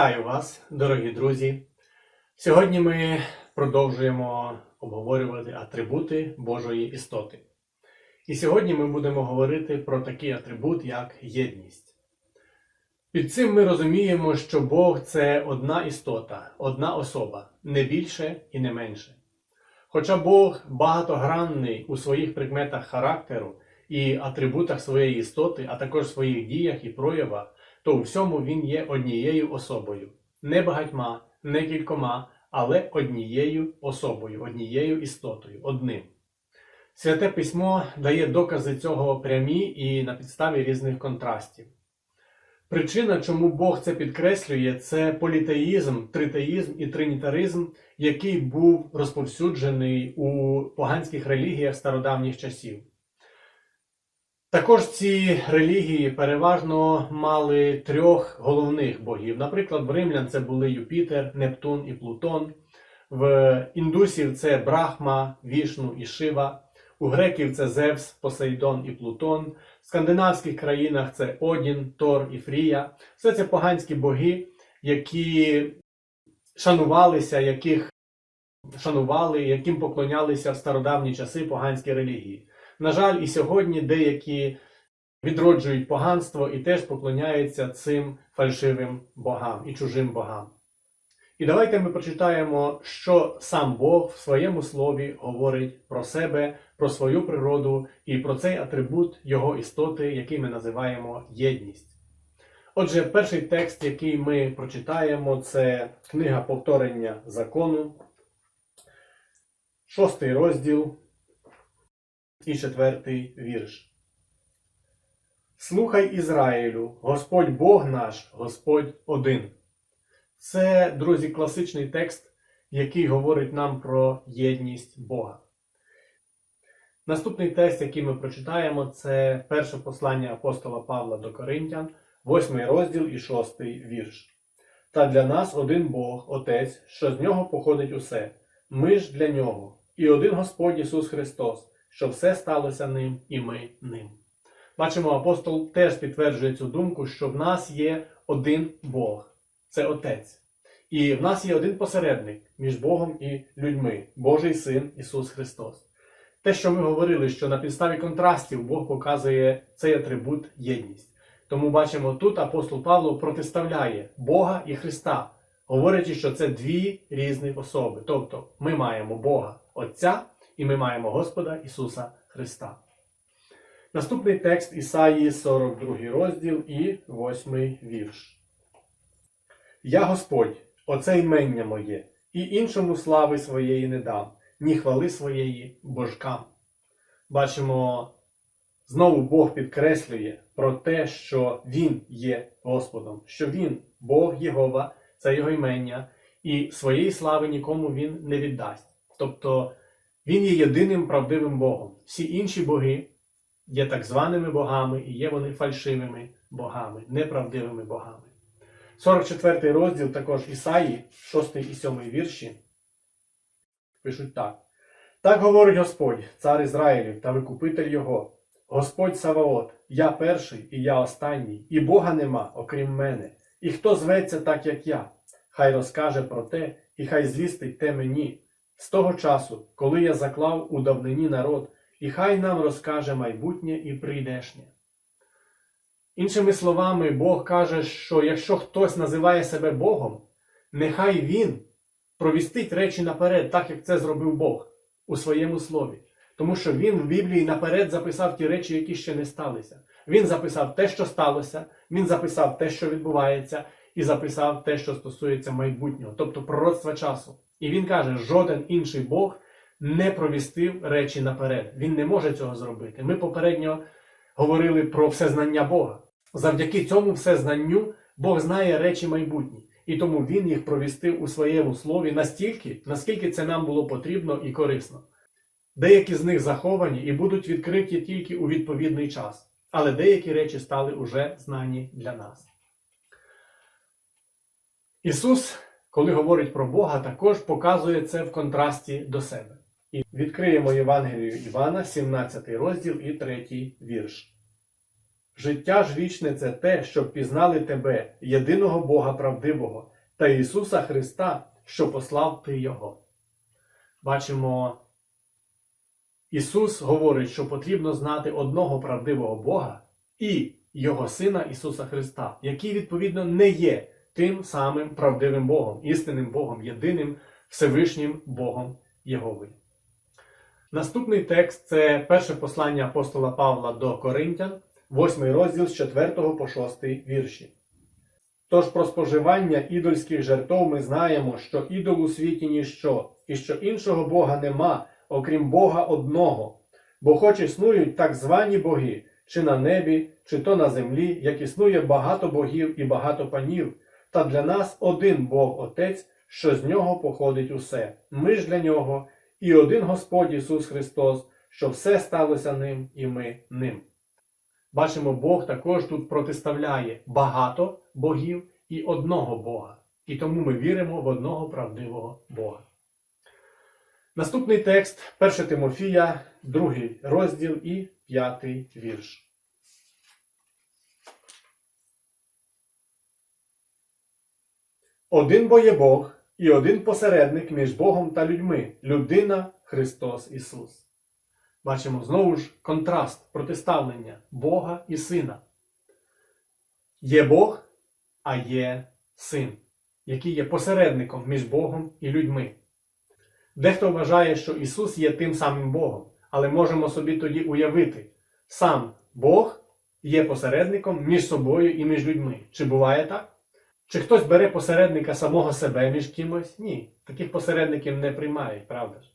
Вітаю вас, дорогі друзі! Сьогодні ми продовжуємо обговорювати атрибути Божої істоти. І сьогодні ми будемо говорити про такий атрибут, як єдність. Під цим ми розуміємо, що Бог це одна істота, одна особа, не більше і не менше. Хоча Бог багатогранний у своїх прикметах характеру і атрибутах своєї істоти, а також своїх діях і проявах, то у всьому він є однією особою, не багатьма, не кількома, але однією особою, однією істотою, одним. Святе письмо дає докази цього прямі і на підставі різних контрастів. Причина, чому Бог це підкреслює, це політеїзм, тритеїзм і тринітаризм, який був розповсюджений у поганських релігіях стародавніх часів. Також ці релігії переважно мали трьох головних богів. Наприклад, в римлян це були Юпітер, Нептун і Плутон. В індусів це Брахма, Вішну і Шива. У греків це Зевс, Посейдон і Плутон. В скандинавських країнах це Одін, Тор і Фрія. Все це поганські боги, які шанувалися, яких шанували, яким поклонялися в стародавні часи поганські релігії. На жаль, і сьогодні деякі відроджують поганство і теж поклоняються цим фальшивим богам і чужим богам. І давайте ми прочитаємо, що сам Бог в своєму слові говорить про себе, про свою природу і про цей атрибут Його істоти, який ми називаємо єдність. Отже, перший текст, який ми прочитаємо, це книга повторення закону, шостий розділ і четвертий вірш. Слухай Ізраїлю, Господь Бог наш, Господь один. Це, друзі, класичний текст, який говорить нам про єдність Бога. Наступний текст, який ми прочитаємо, це перше послання апостола Павла до Коринтян, 8 розділ і 6 вірш. Та для нас один Бог, Отець, що з нього походить усе. Ми ж для нього, і один Господь Ісус Христос, що все сталося ним, і ми ним. Бачимо, апостол теж підтверджує цю думку, що в нас є один Бог, це Отець. І в нас є один посередник між Богом і людьми, Божий Син Ісус Христос. Те, що ми говорили, що на підставі контрастів Бог показує цей атрибут єдність. Тому бачимо, тут апостол Павло протиставляє Бога і Христа, говорячи, що це дві різні особи. Тобто ми маємо Бога Отця і ми маємо Господа Ісуса Христа. Наступний текст Ісаїї, 42 розділ і 8 вірш. Я Господь, оце ймення моє, і іншому слави своєї не дам, ні хвали своєї божкам. Бачимо, знову Бог підкреслює про те, що Він є Господом, що Він, Бог Єгова, це Його ймення, і своєї слави нікому Він не віддасть. Тобто Він є єдиним правдивим Богом. Всі інші боги є так званими богами, і є вони фальшивими богами, неправдивими богами. 44 розділ також Ісаї, 6 і 7 вірші, пишуть так. Так говорить Господь, цар Ізраїлів та викупитель його, Господь Саваот, я перший і я останній, і Бога нема, окрім мене, і хто зветься так, як я, хай розкаже про те, і хай звістить те мені, з того часу, коли я заклав у давнині народ, і хай нам розкаже майбутнє і прийдешнє. Іншими словами, Бог каже, що якщо хтось називає себе Богом, нехай він провістить речі наперед, так як це зробив Бог у своєму слові. Тому що він в Біблії наперед записав ті речі, які ще не сталися. Він записав те, що сталося, він записав те, що відбувається, і записав те, що стосується майбутнього, тобто пророцтва часу. І він каже, жоден інший Бог не провістив речі наперед. Він не може цього зробити. Ми попередньо говорили про всезнання Бога. Завдяки цьому всезнанню Бог знає речі майбутні. І тому Він їх провістив у своєму слові настільки, наскільки це нам було потрібно і корисно. Деякі з них заховані і будуть відкриті тільки у відповідний час, але деякі речі стали уже знані для нас. Ісус, коли говорить про Бога, також показує це в контрасті до себе. І відкриємо Євангелію Івана, 17 розділ і 3 вірш. Життя ж вічне це те, щоб пізнали тебе, єдиного Бога правдивого, та Ісуса Христа, що послав Ти Його. Бачимо, Ісус говорить, що потрібно знати одного правдивого Бога і Його Сина Ісуса Христа, який, відповідно, не є тим самим правдивим Богом, істинним Богом, єдиним Всевишнім Богом Єгови. Наступний текст це перше послання апостола Павла до Коринтян, 8 розділ з 4 по 6 вірші. Тож про споживання ідольських жертв ми знаємо, що ідол у світі ніщо, і що іншого Бога нема, окрім Бога одного. Бо хоч існують так звані боги, чи на небі, чи то на землі, як існує багато богів і багато панів, та для нас один Бог Отець, що з нього походить усе. Ми ж для нього, і один Господь Ісус Христос, що все сталося ним, і ми ним. Бачимо, Бог також тут протиставляє багато богів і одного Бога. І тому ми віримо в одного правдивого Бога. Наступний текст 1 Тимофія, 2 розділ і 5 вірш. Один бо є Бог і один посередник між Богом та людьми людина Христос Ісус. Бачимо знову ж контраст протиставлення Бога і Сина. Є Бог, а є син, який є посередником між Богом і людьми. Дехто вважає, що Ісус є тим самим Богом, але можемо собі тоді уявити, сам Бог є посередником між собою і між людьми. Чи буває так? Чи хтось бере посередника самого себе між кимось? Ні. Таких посередників не приймають, правда ж?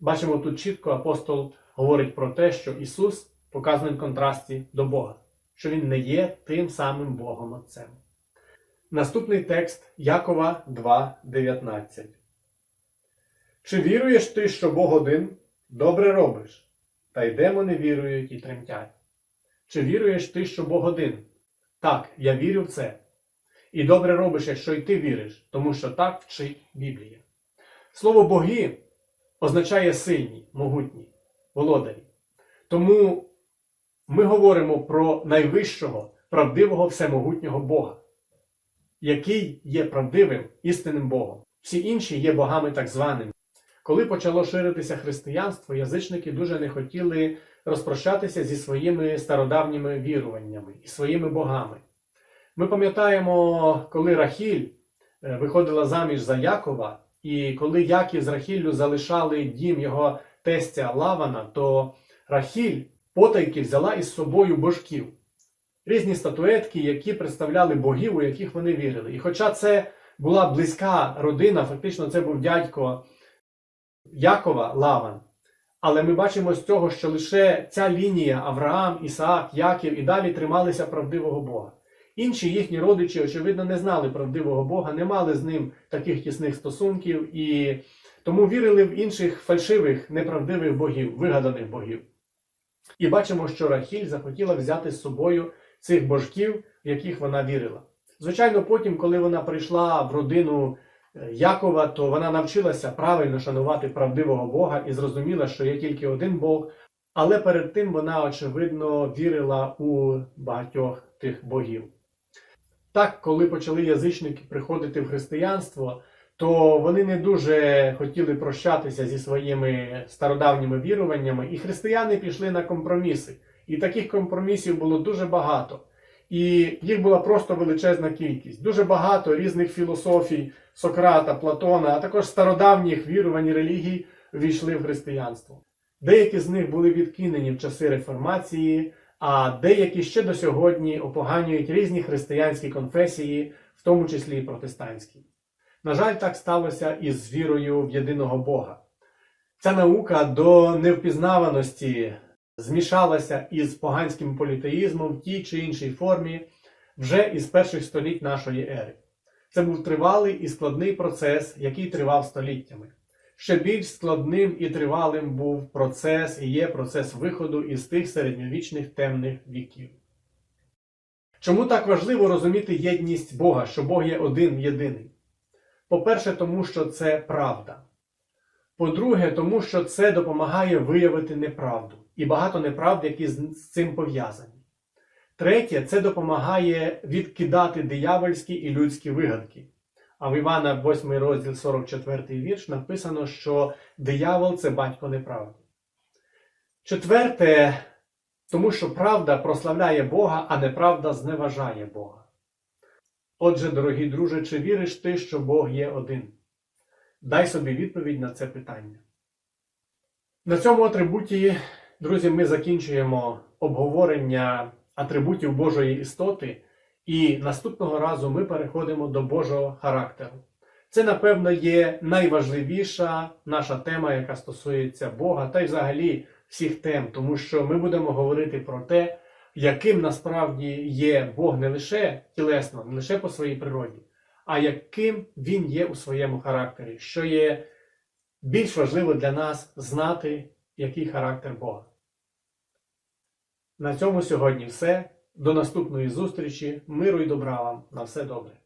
Бачимо тут чітко апостол говорить про те, що Ісус показаний в контрасті до Бога, що Він не є тим самим Богом Отцем. Наступний текст Якова 2,19. Чи віруєш ти, що Бог один? Добре робиш, та й демони вірують і тремтять. Чи віруєш ти, що Бог один? Так, я вірю в це. І добре робиш, якщо й ти віриш, тому що так вчить Біблія. Слово боги означає сильні, могутні, володарі. Тому ми говоримо про найвищого, правдивого всемогутнього Бога, який є правдивим істинним Богом. Всі інші є богами так званими. Коли почало ширитися християнство, язичники дуже не хотіли розпрощатися зі своїми стародавніми віруваннями і своїми богами. Ми пам'ятаємо, коли Рахіль е, виходила заміж за Якова, і коли Яків з Рахіллю залишали дім його тестя Лавана, то Рахіль потайки взяла із собою божків, різні статуетки, які представляли богів, у яких вони вірили. І хоча це була близька родина, фактично це був дядько Якова Лаван. Але ми бачимо з цього, що лише ця лінія Авраам, Ісаак, Яків і далі трималися правдивого Бога. Інші їхні родичі, очевидно, не знали правдивого Бога, не мали з ним таких тісних стосунків і тому вірили в інших фальшивих, неправдивих богів, вигаданих богів. І бачимо, що Рахіль захотіла взяти з собою цих божків, в яких вона вірила. Звичайно, потім, коли вона прийшла в родину е, Якова, то вона навчилася правильно шанувати правдивого Бога і зрозуміла, що є тільки один Бог, але перед тим вона, очевидно, вірила у багатьох тих богів. Так, коли почали язичники приходити в християнство, то вони не дуже хотіли прощатися зі своїми стародавніми віруваннями, і християни пішли на компроміси. І таких компромісів було дуже багато. І їх була просто величезна кількість. Дуже багато різних філософій Сократа, Платона, а також стародавніх вірувань і релігій війшли в християнство. Деякі з них були відкинені в часи реформації, а деякі ще до сьогодні опоганюють різні християнські конфесії, в тому числі і протестантські. На жаль, так сталося і з вірою в єдиного Бога. Ця наука до невпізнаваності змішалася із поганським політеїзмом в тій чи іншій формі вже із перших століть нашої ери. Це був тривалий і складний процес, який тривав століттями. Ще більш складним і тривалим був процес і є процес виходу із тих середньовічних темних віків. Чому так важливо розуміти єдність Бога, що Бог є один єдиний? По-перше, тому що це правда. По-друге, тому що це допомагає виявити неправду і багато неправд, які з цим пов'язані. Третє, це допомагає відкидати диявольські і людські вигадки. А в Івана 8 розділ 44 вірш написано, що диявол це батько неправди. Четверте, тому що правда прославляє Бога, а неправда зневажає Бога. Отже, дорогі друже, чи віриш ти, що Бог є один? Дай собі відповідь на це питання. На цьому атрибуті, друзі, ми закінчуємо обговорення атрибутів Божої істоти, і наступного разу ми переходимо до Божого характеру. Це, напевно, є найважливіша наша тема, яка стосується Бога, та й взагалі всіх тем, тому що ми будемо говорити про те, яким насправді є Бог не лише тілесно, не лише по своїй природі, а яким Він є у своєму характері, що є більш важливо для нас знати, який характер Бога. На цьому сьогодні все. До наступної зустрічі. Миру і добра вам. На все добре.